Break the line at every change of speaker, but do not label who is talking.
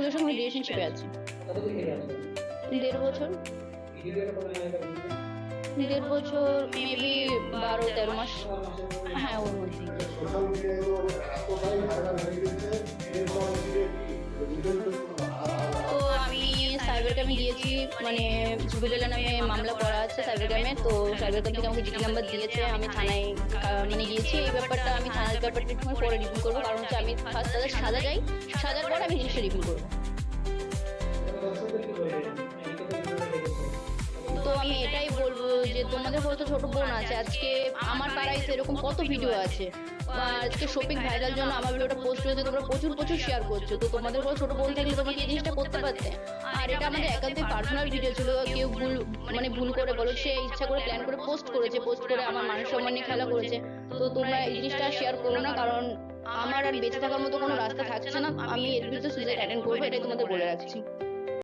লোকের সঙ্গে রিলেশনশিপে আছি। দেড় বছর। দেড় বছর মেবি বারো, তেরো মাস। হ্যাঁ ওর মধ্যেই সাইবার ক্রাইমে গিয়েছি মানে জুবিলেলা নামে মামলা করা আছে সাইবার ক্রাইমে তো সাইবার ক্রাইম থেকে আমাকে জিডি নাম্বার দিয়েছে, আমি থানায় নিয়ে গিয়েছি। এই ব্যাপারটা আমি থানার ব্যাপারটা একটু পরে রিভিউ করব, কারণ হচ্ছে আমি ফার্স্ট তাদের সাজা যাই, সাজার পর আমি জিনিসটা রিভিউ করব।
তো
আমি এটাই বলব যে তোমাদের হয়তো ছোট বোন আছে, আজকে আমার পাড়ায় সেরকম কত ভিডিও আছে? আজকে শপিং ভাইরাল জন্য আমার ভিডিওটা পোস্ট হয়েছে তোমরা প্রচুর প্রচুর শেয়ার করছ। তো তোমাদের কোনো ছোট বোন থাকলে তোমরা কি জিনিসটা করতে পারতে। আর এটা আমাদের একান্তই পার্সোনাল ভিডিও ছিল, কেউ ভুল মানে ভুল করে বলো, সে ইচ্ছা করে প্ল্যান করে পোস্ট করেছে পোস্ট করে আমার মান সম্মান খেলা করেছে। তো তোমরা এই জিনিসটা শেয়ার করো না, কারণ আমার আর বেঁচে থাকার মতো কোনো রাস্তা থাকছে না। আমি এর বিরুদ্ধে সুইসাইড অ্যাটেন্ড করব, এটাই তোমাদের বলে রাখছি।